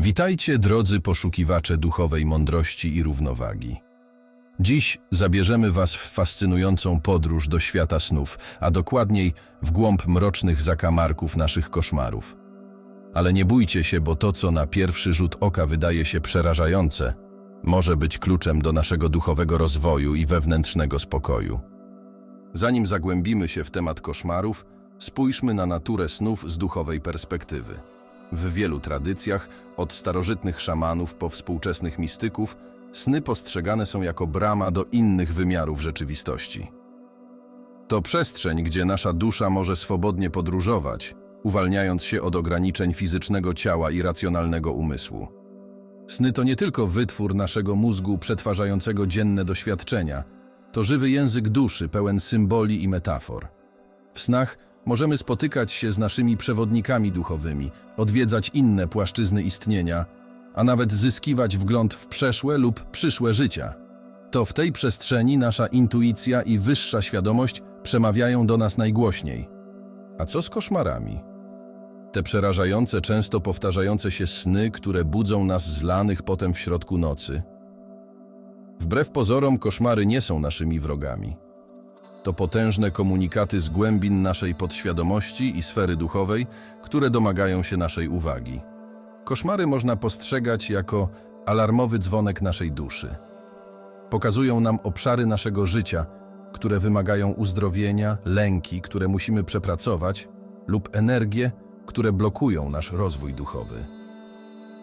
Witajcie, drodzy poszukiwacze duchowej mądrości i równowagi. Dziś zabierzemy Was w fascynującą podróż do świata snów, a dokładniej w głąb mrocznych zakamarków naszych koszmarów. Ale nie bójcie się, bo to, co na pierwszy rzut oka wydaje się przerażające, może być kluczem do naszego duchowego rozwoju i wewnętrznego spokoju. Zanim zagłębimy się w temat koszmarów, spójrzmy na naturę snów z duchowej perspektywy. W wielu tradycjach, od starożytnych szamanów po współczesnych mistyków, sny postrzegane są jako brama do innych wymiarów rzeczywistości. To przestrzeń, gdzie nasza dusza może swobodnie podróżować, uwalniając się od ograniczeń fizycznego ciała i racjonalnego umysłu. Sny to nie tylko wytwór naszego mózgu przetwarzającego dzienne doświadczenia, to żywy język duszy pełen symboli i metafor. W snach możemy spotykać się z naszymi przewodnikami duchowymi, odwiedzać inne płaszczyzny istnienia, a nawet zyskiwać wgląd w przeszłe lub przyszłe życia. To w tej przestrzeni nasza intuicja i wyższa świadomość przemawiają do nas najgłośniej. A co z koszmarami? Te przerażające, często powtarzające się sny, które budzą nas zlanych potem w środku nocy. Wbrew pozorom, koszmary nie są naszymi wrogami. To potężne komunikaty z głębin naszej podświadomości i sfery duchowej, które domagają się naszej uwagi. Koszmary można postrzegać jako alarmowy dzwonek naszej duszy. Pokazują nam obszary naszego życia, które wymagają uzdrowienia, lęki, które musimy przepracować, lub energie, które blokują nasz rozwój duchowy.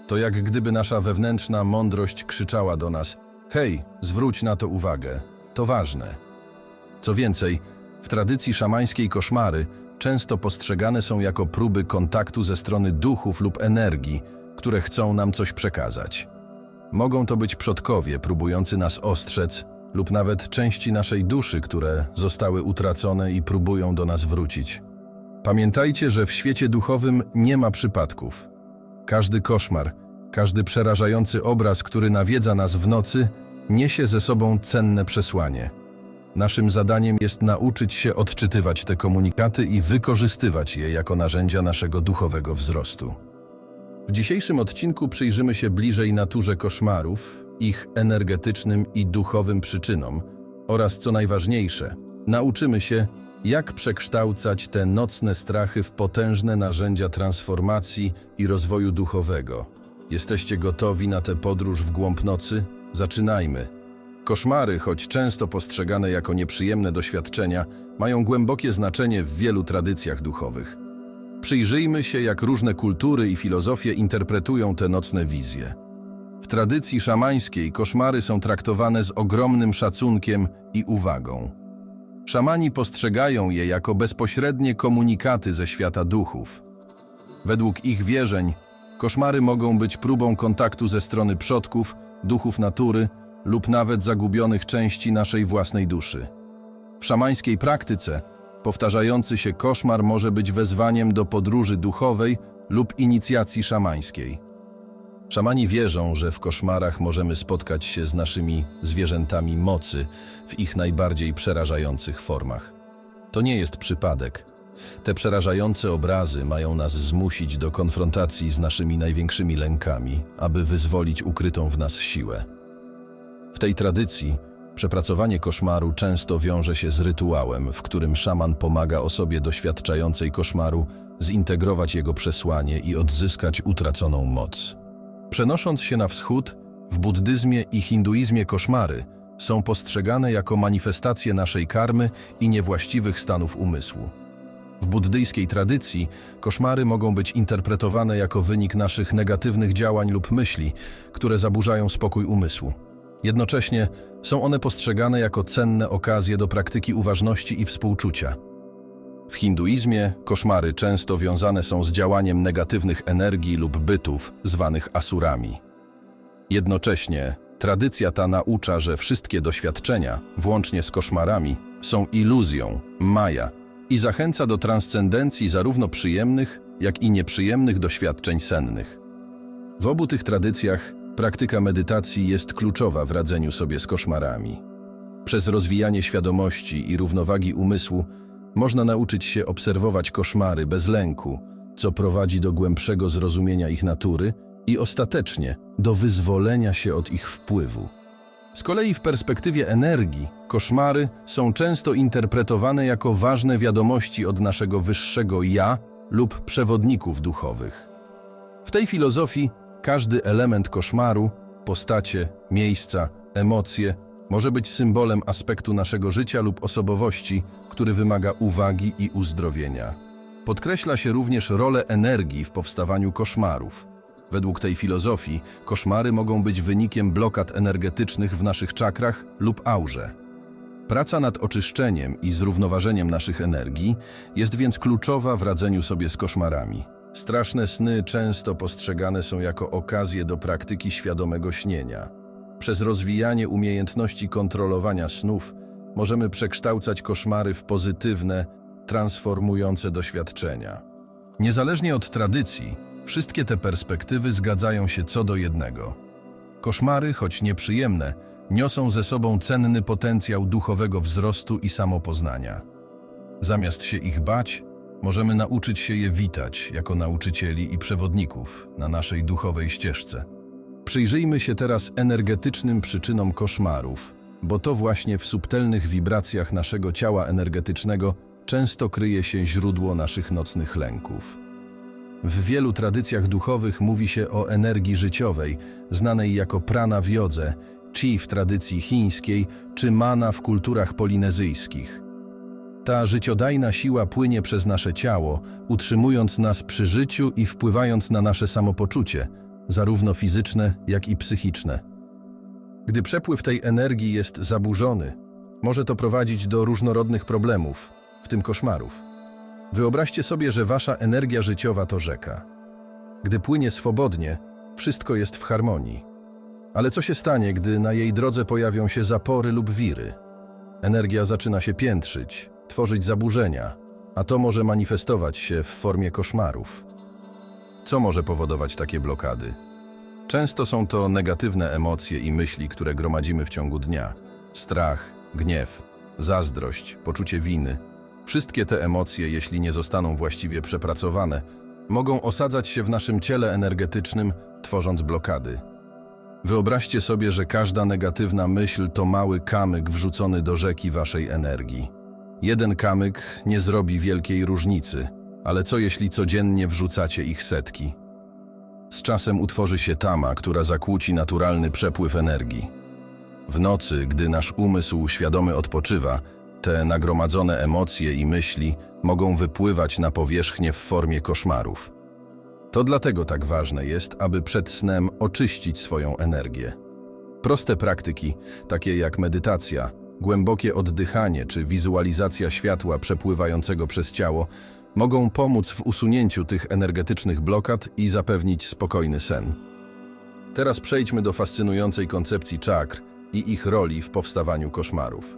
To jak gdyby nasza wewnętrzna mądrość krzyczała do nas: Hej, zwróć na to uwagę, to ważne. Co więcej, w tradycji szamańskiej koszmary często postrzegane są jako próby kontaktu ze strony duchów lub energii, które chcą nam coś przekazać. Mogą to być przodkowie próbujący nas ostrzec, lub nawet części naszej duszy, które zostały utracone i próbują do nas wrócić. Pamiętajcie, że w świecie duchowym nie ma przypadków. Każdy koszmar, każdy przerażający obraz, który nawiedza nas w nocy, niesie ze sobą cenne przesłanie. Naszym zadaniem jest nauczyć się odczytywać te komunikaty i wykorzystywać je jako narzędzia naszego duchowego wzrostu. W dzisiejszym odcinku przyjrzymy się bliżej naturze koszmarów, ich energetycznym i duchowym przyczynom oraz, co najważniejsze, nauczymy się, jak przekształcać te nocne strachy w potężne narzędzia transformacji i rozwoju duchowego. Jesteście gotowi na tę podróż w głąb nocy? Zaczynajmy! Koszmary, choć często postrzegane jako nieprzyjemne doświadczenia, mają głębokie znaczenie w wielu tradycjach duchowych. Przyjrzyjmy się, jak różne kultury i filozofie interpretują te nocne wizje. W tradycji szamańskiej koszmary są traktowane z ogromnym szacunkiem i uwagą. Szamani postrzegają je jako bezpośrednie komunikaty ze świata duchów. Według ich wierzeń, koszmary mogą być próbą kontaktu ze strony przodków, duchów natury lub nawet zagubionych części naszej własnej duszy. W szamańskiej praktyce powtarzający się koszmar może być wezwaniem do podróży duchowej lub inicjacji szamańskiej. Szamani wierzą, że w koszmarach możemy spotkać się z naszymi zwierzętami mocy w ich najbardziej przerażających formach. To nie jest przypadek. Te przerażające obrazy mają nas zmusić do konfrontacji z naszymi największymi lękami, aby wyzwolić ukrytą w nas siłę. W tej tradycji przepracowanie koszmaru często wiąże się z rytuałem, w którym szaman pomaga osobie doświadczającej koszmaru zintegrować jego przesłanie i odzyskać utraconą moc. Przenosząc się na wschód, w buddyzmie i hinduizmie koszmary są postrzegane jako manifestacje naszej karmy i niewłaściwych stanów umysłu. W buddyjskiej tradycji koszmary mogą być interpretowane jako wynik naszych negatywnych działań lub myśli, które zaburzają spokój umysłu. Jednocześnie są one postrzegane jako cenne okazje do praktyki uważności i współczucia. W hinduizmie koszmary często wiązane są z działaniem negatywnych energii lub bytów, zwanych asurami. Jednocześnie tradycja ta naucza, że wszystkie doświadczenia, włącznie z koszmarami, są iluzją, maja i zachęca do transcendencji zarówno przyjemnych, jak i nieprzyjemnych doświadczeń sennych. W obu tych tradycjach praktyka medytacji jest kluczowa w radzeniu sobie z koszmarami. Przez rozwijanie świadomości i równowagi umysłu można nauczyć się obserwować koszmary bez lęku, co prowadzi do głębszego zrozumienia ich natury i ostatecznie do wyzwolenia się od ich wpływu. Z kolei w perspektywie energii, koszmary są często interpretowane jako ważne wiadomości od naszego wyższego ja lub przewodników duchowych. W tej filozofii każdy element koszmaru, postacie, miejsca, emocje może być symbolem aspektu naszego życia lub osobowości, który wymaga uwagi i uzdrowienia. Podkreśla się również rolę energii w powstawaniu koszmarów. Według tej filozofii koszmary mogą być wynikiem blokad energetycznych w naszych czakrach lub aurze. Praca nad oczyszczeniem i zrównoważeniem naszych energii jest więc kluczowa w radzeniu sobie z koszmarami. Straszne sny często postrzegane są jako okazje do praktyki świadomego śnienia. Przez rozwijanie umiejętności kontrolowania snów możemy przekształcać koszmary w pozytywne, transformujące doświadczenia. Niezależnie od tradycji, wszystkie te perspektywy zgadzają się co do jednego. Koszmary, choć nieprzyjemne, niosą ze sobą cenny potencjał duchowego wzrostu i samopoznania. Zamiast się ich bać, możemy nauczyć się je witać jako nauczycieli i przewodników na naszej duchowej ścieżce. Przyjrzyjmy się teraz energetycznym przyczynom koszmarów, bo to właśnie w subtelnych wibracjach naszego ciała energetycznego często kryje się źródło naszych nocnych lęków. W wielu tradycjach duchowych mówi się o energii życiowej, znanej jako prana w jodze, chi w tradycji chińskiej czy mana w kulturach polinezyjskich. Ta życiodajna siła płynie przez nasze ciało, utrzymując nas przy życiu i wpływając na nasze samopoczucie, zarówno fizyczne, jak i psychiczne. Gdy przepływ tej energii jest zaburzony, może to prowadzić do różnorodnych problemów, w tym koszmarów. Wyobraźcie sobie, że wasza energia życiowa to rzeka. Gdy płynie swobodnie, wszystko jest w harmonii. Ale co się stanie, gdy na jej drodze pojawią się zapory lub wiry? Energia zaczyna się piętrzyć, tworzyć zaburzenia, a to może manifestować się w formie koszmarów. Co może powodować takie blokady? Często są to negatywne emocje i myśli, które gromadzimy w ciągu dnia. Strach, gniew, zazdrość, poczucie winy. Wszystkie te emocje, jeśli nie zostaną właściwie przepracowane, mogą osadzać się w naszym ciele energetycznym, tworząc blokady. Wyobraźcie sobie, że każda negatywna myśl to mały kamyk wrzucony do rzeki waszej energii. Jeden kamyk nie zrobi wielkiej różnicy, ale co jeśli codziennie wrzucacie ich setki? Z czasem utworzy się tama, która zakłóci naturalny przepływ energii. W nocy, gdy nasz umysł świadomy odpoczywa, te nagromadzone emocje i myśli mogą wypływać na powierzchnię w formie koszmarów. To dlatego tak ważne jest, aby przed snem oczyścić swoją energię. Proste praktyki, takie jak medytacja, głębokie oddychanie czy wizualizacja światła przepływającego przez ciało, mogą pomóc w usunięciu tych energetycznych blokad i zapewnić spokojny sen. Teraz przejdźmy do fascynującej koncepcji czakr i ich roli w powstawaniu koszmarów.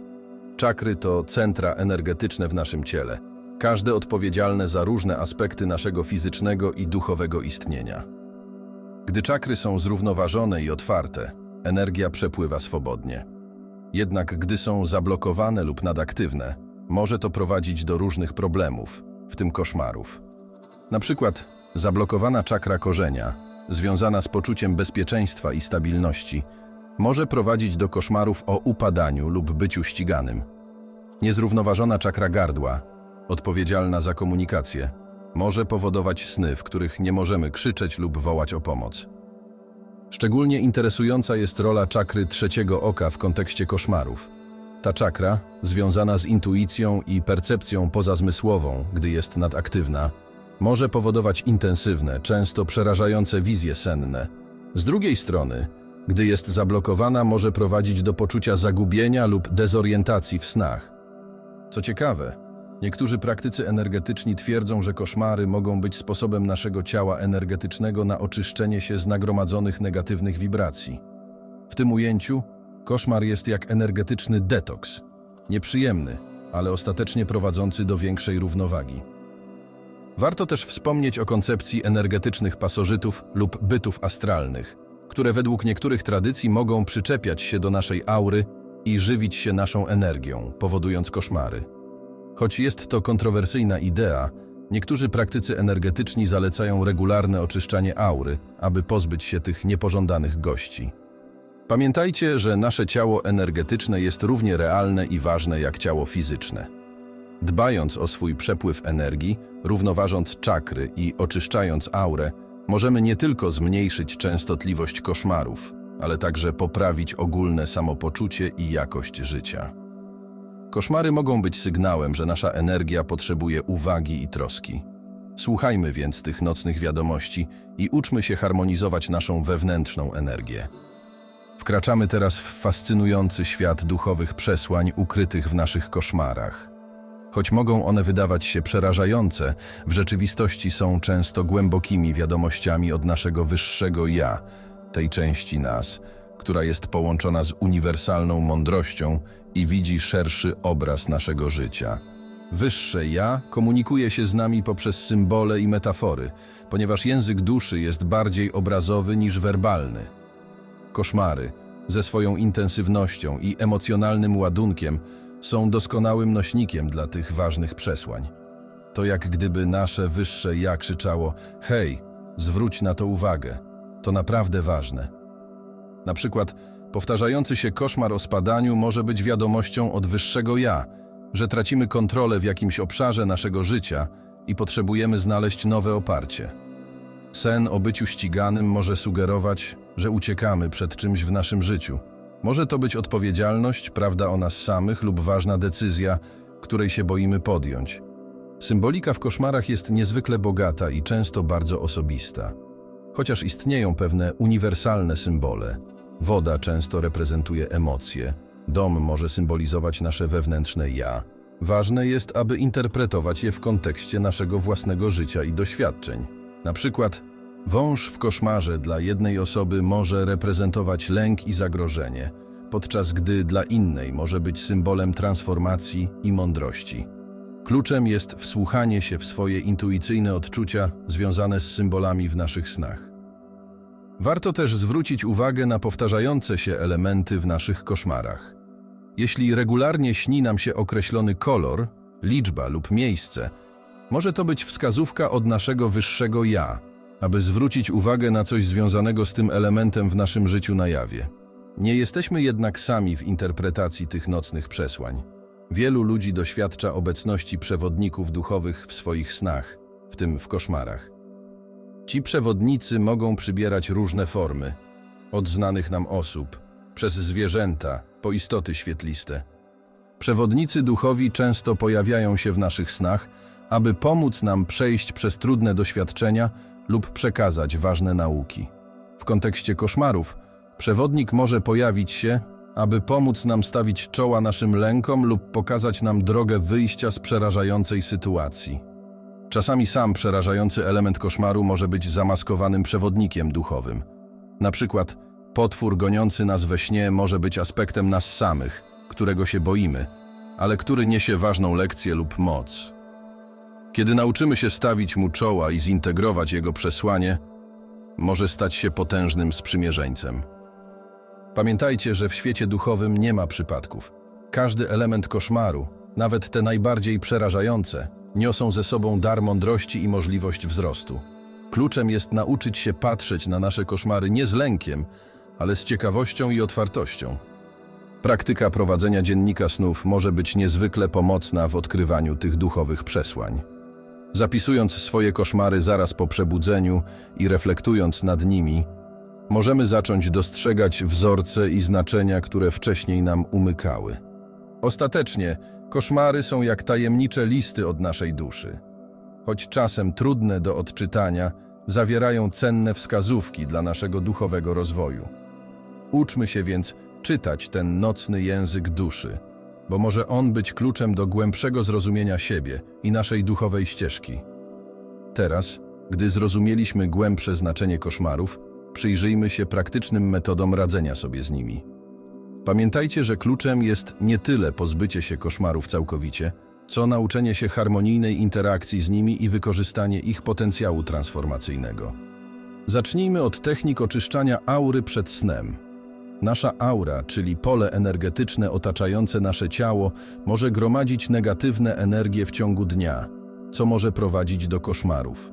Czakry to centra energetyczne w naszym ciele, każde odpowiedzialne za różne aspekty naszego fizycznego i duchowego istnienia. Gdy czakry są zrównoważone i otwarte, energia przepływa swobodnie. Jednak gdy są zablokowane lub nadaktywne, może to prowadzić do różnych problemów, w tym koszmarów. Na przykład zablokowana czakra korzenia, związana z poczuciem bezpieczeństwa i stabilności, może prowadzić do koszmarów o upadaniu lub byciu ściganym. Niezrównoważona czakra gardła, odpowiedzialna za komunikację, może powodować sny, w których nie możemy krzyczeć lub wołać o pomoc. Szczególnie interesująca jest rola czakry trzeciego oka w kontekście koszmarów. Ta czakra, związana z intuicją i percepcją pozazmysłową, gdy jest nadaktywna, może powodować intensywne, często przerażające wizje senne. Z drugiej strony, gdy jest zablokowana, może prowadzić do poczucia zagubienia lub dezorientacji w snach. Co ciekawe, niektórzy praktycy energetyczni twierdzą, że koszmary mogą być sposobem naszego ciała energetycznego na oczyszczenie się z nagromadzonych negatywnych wibracji. W tym ujęciu koszmar jest jak energetyczny detoks. Nieprzyjemny, ale ostatecznie prowadzący do większej równowagi. Warto też wspomnieć o koncepcji energetycznych pasożytów lub bytów astralnych, które według niektórych tradycji mogą przyczepiać się do naszej aury i żywić się naszą energią, powodując koszmary. Choć jest to kontrowersyjna idea, Niektórzy praktycy energetyczni zalecają regularne oczyszczanie aury, aby pozbyć się tych niepożądanych gości. Pamiętajcie, że nasze ciało energetyczne jest równie realne i ważne jak ciało fizyczne. Dbając o swój przepływ energii, równoważąc czakry i oczyszczając aurę, możemy nie tylko zmniejszyć częstotliwość koszmarów, ale także poprawić ogólne samopoczucie i jakość życia. Koszmary mogą być sygnałem, że nasza energia potrzebuje uwagi i troski. Słuchajmy więc tych nocnych wiadomości i uczmy się harmonizować naszą wewnętrzną energię. Wkraczamy teraz w fascynujący świat duchowych przesłań ukrytych w naszych koszmarach. Choć mogą one wydawać się przerażające, w rzeczywistości są często głębokimi wiadomościami od naszego wyższego ja, tej części nas, która jest połączona z uniwersalną mądrością i widzi szerszy obraz naszego życia. Wyższe ja komunikuje się z nami poprzez symbole i metafory, ponieważ język duszy jest bardziej obrazowy niż werbalny. Koszmary, ze swoją intensywnością i emocjonalnym ładunkiem, są doskonałym nośnikiem dla tych ważnych przesłań. To jak gdyby nasze wyższe ja krzyczało: Hej, zwróć na to uwagę, to naprawdę ważne. Na przykład, powtarzający się koszmar o spadaniu może być wiadomością od wyższego ja, że tracimy kontrolę w jakimś obszarze naszego życia i potrzebujemy znaleźć nowe oparcie. Sen o byciu ściganym może sugerować, że uciekamy przed czymś w naszym życiu. Może to być odpowiedzialność, prawda o nas samych lub ważna decyzja, której się boimy podjąć. Symbolika w koszmarach jest niezwykle bogata i często bardzo osobista. Chociaż istnieją pewne uniwersalne symbole. Woda często reprezentuje emocje, dom może symbolizować nasze wewnętrzne ja. Ważne jest, aby interpretować je w kontekście naszego własnego życia i doświadczeń. Na przykład wąż w koszmarze dla jednej osoby może reprezentować lęk i zagrożenie, podczas gdy dla innej może być symbolem transformacji i mądrości. Kluczem jest wsłuchanie się w swoje intuicyjne odczucia związane z symbolami w naszych snach. Warto też zwrócić uwagę na powtarzające się elementy w naszych koszmarach. Jeśli regularnie śni nam się określony kolor, liczba lub miejsce, może to być wskazówka od naszego wyższego ja, aby zwrócić uwagę na coś związanego z tym elementem w naszym życiu na jawie. Nie jesteśmy jednak sami w interpretacji tych nocnych przesłań. Wielu ludzi doświadcza obecności przewodników duchowych w swoich snach, w tym w koszmarach. Ci przewodnicy mogą przybierać różne formy, od znanych nam osób, przez zwierzęta, po istoty świetliste. Przewodnicy duchowi często pojawiają się w naszych snach, aby pomóc nam przejść przez trudne doświadczenia lub przekazać ważne nauki. W kontekście koszmarów, przewodnik może pojawić się, aby pomóc nam stawić czoła naszym lękom lub pokazać nam drogę wyjścia z przerażającej sytuacji. Czasami sam przerażający element koszmaru może być zamaskowanym przewodnikiem duchowym. Na przykład potwór goniący nas we śnie może być aspektem nas samych, którego się boimy, ale który niesie ważną lekcję lub moc. Kiedy nauczymy się stawić mu czoła i zintegrować jego przesłanie, może stać się potężnym sprzymierzeńcem. Pamiętajcie, że w świecie duchowym nie ma przypadków. Każdy element koszmaru, nawet te najbardziej przerażające, niosą ze sobą dar mądrości i możliwość wzrostu. Kluczem jest nauczyć się patrzeć na nasze koszmary nie z lękiem, ale z ciekawością i otwartością. Praktyka prowadzenia dziennika snów może być niezwykle pomocna w odkrywaniu tych duchowych przesłań. Zapisując swoje koszmary zaraz po przebudzeniu i reflektując nad nimi, możemy zacząć dostrzegać wzorce i znaczenia, które wcześniej nam umykały. Ostatecznie, koszmary są jak tajemnicze listy od naszej duszy. Choć czasem trudne do odczytania, zawierają cenne wskazówki dla naszego duchowego rozwoju. Uczmy się więc czytać ten nocny język duszy, bo może on być kluczem do głębszego zrozumienia siebie i naszej duchowej ścieżki. Teraz, gdy zrozumieliśmy głębsze znaczenie koszmarów, przyjrzyjmy się praktycznym metodom radzenia sobie z nimi. Pamiętajcie, że kluczem jest nie tyle pozbycie się koszmarów całkowicie, co nauczenie się harmonijnej interakcji z nimi i wykorzystanie ich potencjału transformacyjnego. Zacznijmy od technik oczyszczania aury przed snem. Nasza aura, czyli pole energetyczne otaczające nasze ciało, może gromadzić negatywne energie w ciągu dnia. co może prowadzić do koszmarów.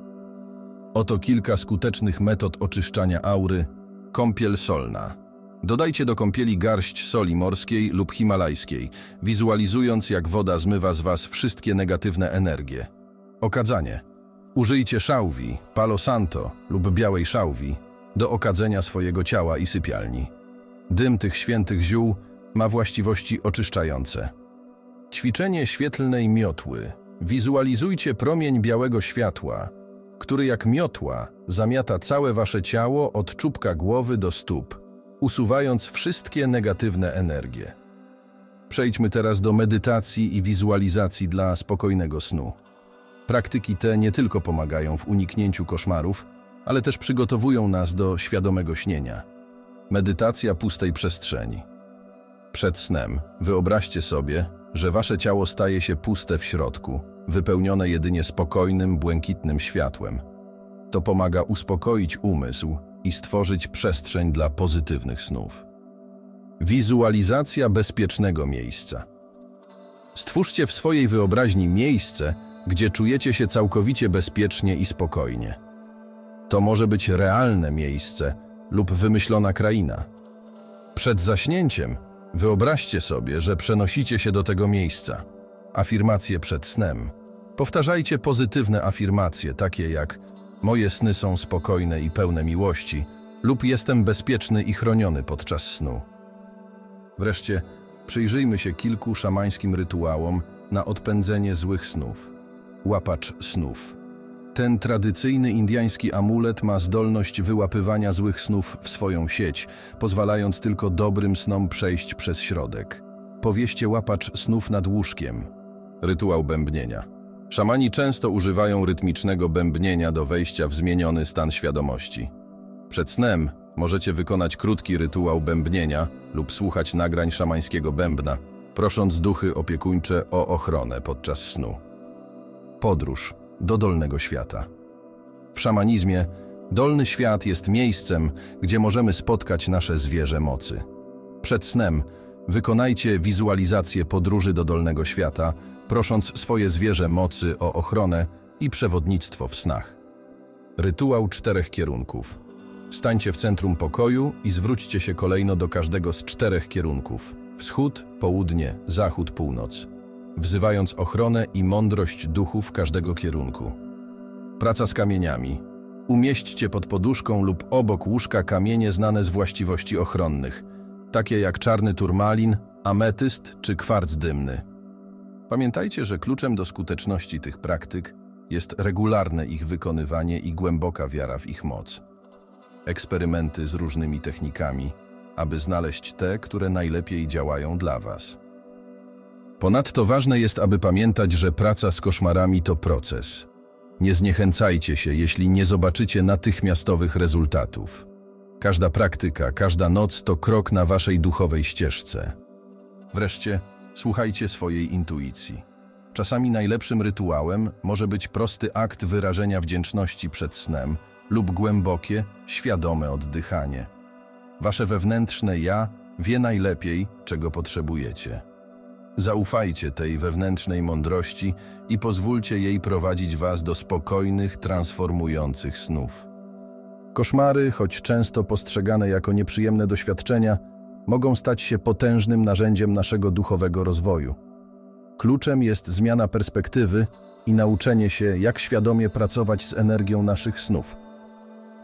Oto kilka skutecznych metod oczyszczania aury. Kąpiel solna. Dodajcie do kąpieli garść soli morskiej lub himalajskiej, wizualizując jak woda zmywa z Was wszystkie negatywne energie. Okadzanie. Użyjcie szałwi, palo santo lub białej szałwi do okadzenia swojego ciała i sypialni. Dym tych świętych ziół ma właściwości oczyszczające. Ćwiczenie świetlnej miotły. Wizualizujcie promień białego światła, który jak miotła zamiata całe wasze ciało od czubka głowy do stóp, usuwając wszystkie negatywne energie. Przejdźmy teraz do medytacji i wizualizacji dla spokojnego snu. Praktyki te nie tylko pomagają w uniknięciu koszmarów, ale też przygotowują nas do świadomego śnienia. Medytacja pustej przestrzeni. Przed snem wyobraźcie sobie, że wasze ciało staje się puste w środku, wypełnione jedynie spokojnym, błękitnym światłem. To pomaga uspokoić umysł i stworzyć przestrzeń dla pozytywnych snów. Wizualizacja bezpiecznego miejsca. Stwórzcie w swojej wyobraźni miejsce, gdzie czujecie się całkowicie bezpiecznie i spokojnie. To może być realne miejsce lub wymyślona kraina. Przed zaśnięciem wyobraźcie sobie, że przenosicie się do tego miejsca. Afirmacje przed snem. Powtarzajcie pozytywne afirmacje, takie jak Moje sny są spokojne i pełne miłości, lub jestem bezpieczny i chroniony podczas snu. Wreszcie przyjrzyjmy się kilku szamańskim rytuałom na odpędzenie złych snów. Łapacz snów. Ten tradycyjny indyjski amulet ma zdolność wyłapywania złych snów w swoją sieć, pozwalając tylko dobrym snom przejść przez środek. Powieście łapacz snów nad łóżkiem. Rytuał bębnienia. Szamani często używają rytmicznego bębnienia do wejścia w zmieniony stan świadomości. Przed snem możecie wykonać krótki rytuał bębnienia lub słuchać nagrań szamańskiego bębna, prosząc duchy opiekuńcze o ochronę podczas snu. Podróż do dolnego świata. W szamanizmie dolny świat jest miejscem, gdzie możemy spotkać nasze zwierzę mocy. Przed snem wykonajcie wizualizację podróży do dolnego świata, prosząc swoje zwierzę mocy o ochronę i przewodnictwo w snach. Rytuał czterech kierunków. Stańcie w centrum pokoju i zwróćcie się kolejno do każdego z czterech kierunków: wschód, południe, zachód, północ, wzywając ochronę i mądrość duchów każdego kierunku. Praca z kamieniami. Umieśćcie pod poduszką lub obok łóżka kamienie znane z właściwości ochronnych, takie jak czarny turmalin, ametyst czy kwarc dymny. Pamiętajcie, że kluczem do skuteczności tych praktyk jest regularne ich wykonywanie i głęboka wiara w ich moc. Eksperymenty z różnymi technikami, aby znaleźć te, które najlepiej działają dla Was. Ponadto ważne jest, aby pamiętać, że praca z koszmarami to proces. Nie zniechęcajcie się, jeśli nie zobaczycie natychmiastowych rezultatów. Każda praktyka, każda noc to krok na Waszej duchowej ścieżce. Wreszcie, słuchajcie swojej intuicji. Czasami najlepszym rytuałem może być prosty akt wyrażenia wdzięczności przed snem lub głębokie, świadome oddychanie. Wasze wewnętrzne ja wie najlepiej, czego potrzebujecie. Zaufajcie tej wewnętrznej mądrości i pozwólcie jej prowadzić was do spokojnych, transformujących snów. Koszmary, choć często postrzegane jako nieprzyjemne doświadczenia, mogą stać się potężnym narzędziem naszego duchowego rozwoju. Kluczem jest zmiana perspektywy i nauczenie się, jak świadomie pracować z energią naszych snów.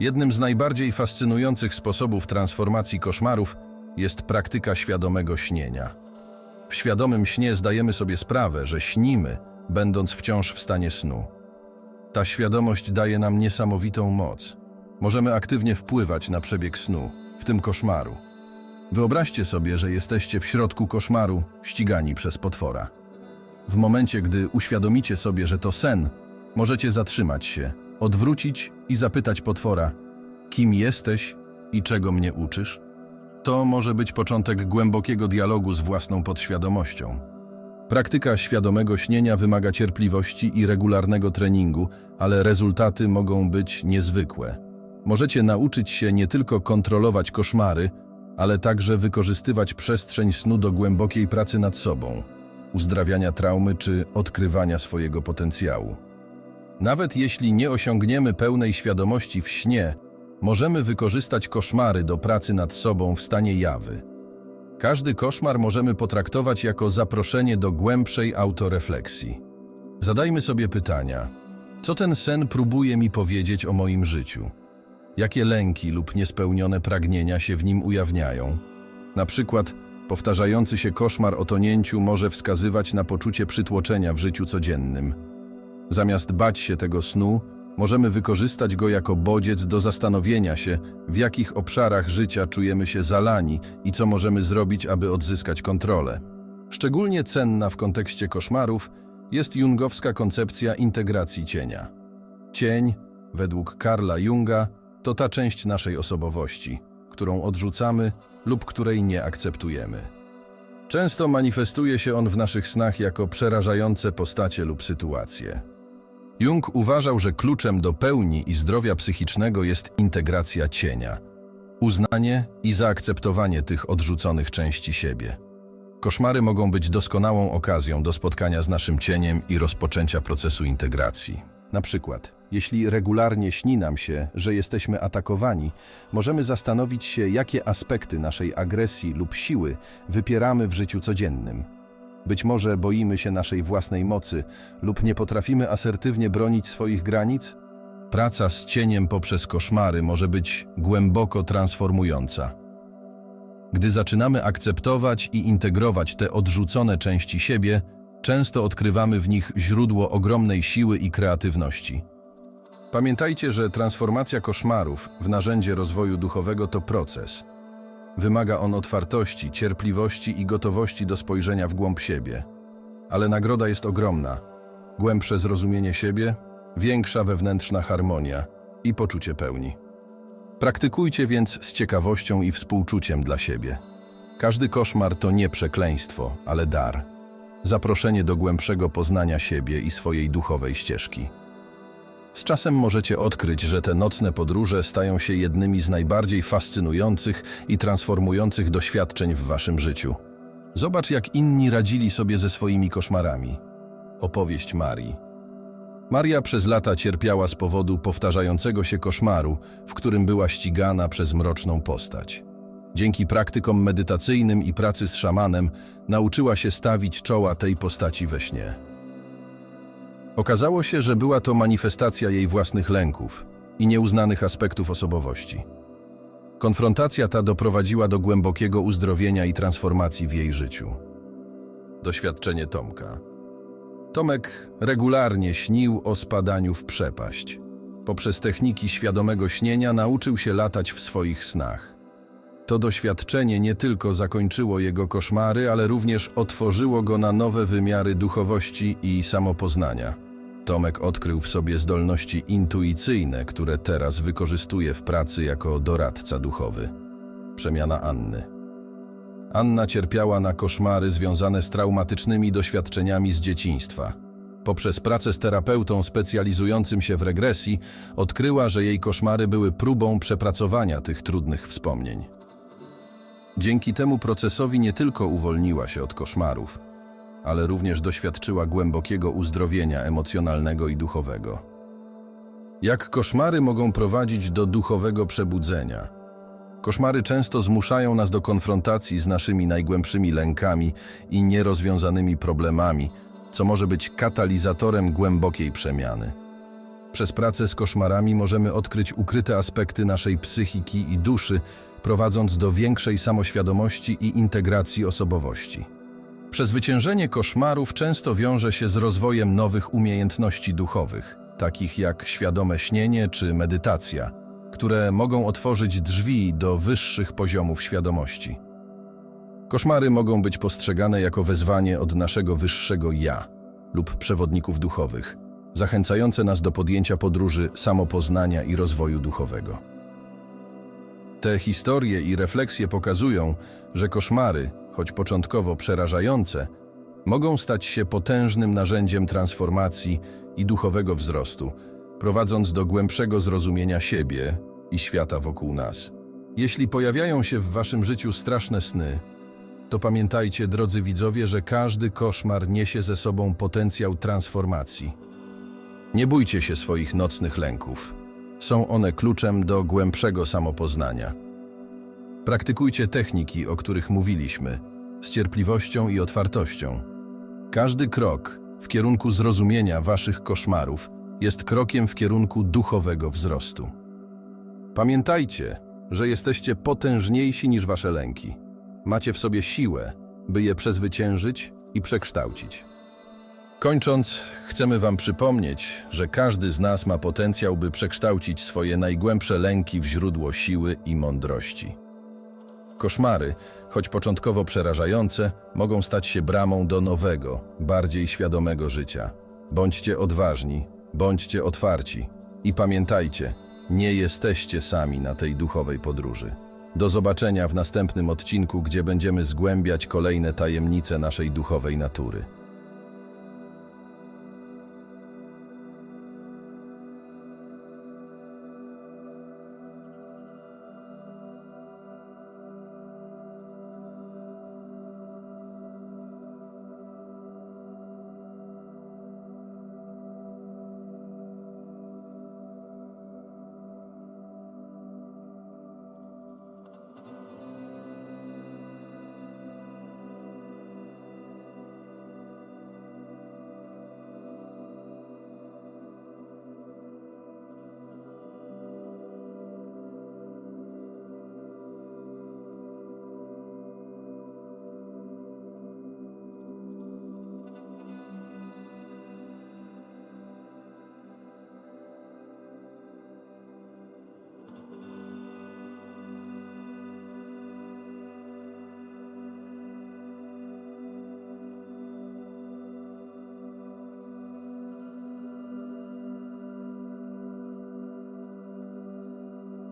Jednym z najbardziej fascynujących sposobów transformacji koszmarów jest praktyka świadomego śnienia. W świadomym śnie zdajemy sobie sprawę, że śnimy, będąc wciąż w stanie snu. Ta świadomość daje nam niesamowitą moc. Możemy aktywnie wpływać na przebieg snu, w tym koszmaru. Wyobraźcie sobie, że jesteście w środku koszmaru, ścigani przez potwora. W momencie, gdy uświadomicie sobie, że to sen, możecie zatrzymać się, odwrócić i zapytać potwora: Kim jesteś i czego mnie uczysz? To może być początek głębokiego dialogu z własną podświadomością. Praktyka świadomego śnienia wymaga cierpliwości i regularnego treningu, ale rezultaty mogą być niezwykłe. Możecie nauczyć się nie tylko kontrolować koszmary, ale także wykorzystywać przestrzeń snu do głębokiej pracy nad sobą, uzdrawiania traumy czy odkrywania swojego potencjału. Nawet jeśli nie osiągniemy pełnej świadomości w śnie, możemy wykorzystać koszmary do pracy nad sobą w stanie jawy. Każdy koszmar możemy potraktować jako zaproszenie do głębszej autorefleksji. Zadajmy sobie pytania: co ten sen próbuje mi powiedzieć o moim życiu? Jakie lęki lub niespełnione pragnienia się w nim ujawniają? Na przykład, powtarzający się koszmar o tonięciu może wskazywać na poczucie przytłoczenia w życiu codziennym. Zamiast bać się tego snu, możemy wykorzystać go jako bodziec do zastanowienia się, w jakich obszarach życia czujemy się zalani i co możemy zrobić, aby odzyskać kontrolę. Szczególnie cenna w kontekście koszmarów jest jungowska koncepcja integracji cienia. Cień, według Karla Junga, to ta część naszej osobowości, którą odrzucamy lub której nie akceptujemy. Często manifestuje się on w naszych snach jako przerażające postacie lub sytuacje. Jung uważał, że kluczem do pełni i zdrowia psychicznego jest integracja cienia, uznanie i zaakceptowanie tych odrzuconych części siebie. Koszmary mogą być doskonałą okazją do spotkania z naszym cieniem i rozpoczęcia procesu integracji. Na przykład, jeśli regularnie śni nam się, że jesteśmy atakowani, możemy zastanowić się, jakie aspekty naszej agresji lub siły wypieramy w życiu codziennym. Być może boimy się naszej własnej mocy lub nie potrafimy asertywnie bronić swoich granic? Praca z cieniem poprzez koszmary może być głęboko transformująca. Gdy zaczynamy akceptować i integrować te odrzucone części siebie, często odkrywamy w nich źródło ogromnej siły i kreatywności. Pamiętajcie, że transformacja koszmarów w narzędzie rozwoju duchowego to proces. Wymaga on otwartości, cierpliwości i gotowości do spojrzenia w głąb siebie. Ale nagroda jest ogromna. Głębsze zrozumienie siebie, większa wewnętrzna harmonia i poczucie pełni. Praktykujcie więc z ciekawością i współczuciem dla siebie. Każdy koszmar to nie przekleństwo, ale dar. Zaproszenie do głębszego poznania siebie i swojej duchowej ścieżki. Z czasem możecie odkryć, że te nocne podróże stają się jednymi z najbardziej fascynujących i transformujących doświadczeń w waszym życiu. Zobacz, jak inni radzili sobie ze swoimi koszmarami. Opowieść Marii. Maria przez lata cierpiała z powodu powtarzającego się koszmaru, w którym była ścigana przez mroczną postać. Dzięki praktykom medytacyjnym i pracy z szamanem nauczyła się stawić czoła tej postaci we śnie. Okazało się, że była to manifestacja jej własnych lęków i nieuznanych aspektów osobowości. Konfrontacja ta doprowadziła do głębokiego uzdrowienia i transformacji w jej życiu. Doświadczenie Tomka. Tomek regularnie śnił o spadaniu w przepaść. Poprzez techniki świadomego śnienia nauczył się latać w swoich snach. To doświadczenie nie tylko zakończyło jego koszmary, ale również otworzyło go na nowe wymiary duchowości i samopoznania. Tomek odkrył w sobie zdolności intuicyjne, które teraz wykorzystuje w pracy jako doradca duchowy. Przemiana Anny. Anna cierpiała na koszmary związane z traumatycznymi doświadczeniami z dzieciństwa. Poprzez pracę z terapeutą specjalizującym się w regresji, odkryła, że jej koszmary były próbą przepracowania tych trudnych wspomnień. Dzięki temu procesowi nie tylko uwolniła się od koszmarów, ale również doświadczyła głębokiego uzdrowienia emocjonalnego i duchowego. Jak koszmary mogą prowadzić do duchowego przebudzenia? Koszmary często zmuszają nas do konfrontacji z naszymi najgłębszymi lękami i nierozwiązanymi problemami, co może być katalizatorem głębokiej przemiany. Przez pracę z koszmarami możemy odkryć ukryte aspekty naszej psychiki i duszy, prowadząc do większej samoświadomości i integracji osobowości. Przezwyciężenie koszmarów często wiąże się z rozwojem nowych umiejętności duchowych, takich jak świadome śnienie czy medytacja, które mogą otworzyć drzwi do wyższych poziomów świadomości. Koszmary mogą być postrzegane jako wezwanie od naszego wyższego ja lub przewodników duchowych, zachęcające nas do podjęcia podróży samopoznania i rozwoju duchowego. Te historie i refleksje pokazują, że koszmary, choć początkowo przerażające, mogą stać się potężnym narzędziem transformacji i duchowego wzrostu, prowadząc do głębszego zrozumienia siebie i świata wokół nas. Jeśli pojawiają się w waszym życiu straszne sny, to pamiętajcie, drodzy widzowie, że każdy koszmar niesie ze sobą potencjał transformacji. Nie bójcie się swoich nocnych lęków. Są one kluczem do głębszego samopoznania. Praktykujcie techniki, o których mówiliśmy, z cierpliwością i otwartością. Każdy krok w kierunku zrozumienia waszych koszmarów jest krokiem w kierunku duchowego wzrostu. Pamiętajcie, że jesteście potężniejsi niż wasze lęki. Macie w sobie siłę, by je przezwyciężyć i przekształcić. Kończąc, chcemy Wam przypomnieć, że każdy z nas ma potencjał, by przekształcić swoje najgłębsze lęki w źródło siły i mądrości. Koszmary, choć początkowo przerażające, mogą stać się bramą do nowego, bardziej świadomego życia. Bądźcie odważni, bądźcie otwarci i pamiętajcie, nie jesteście sami na tej duchowej podróży. Do zobaczenia w następnym odcinku, gdzie będziemy zgłębiać kolejne tajemnice naszej duchowej natury.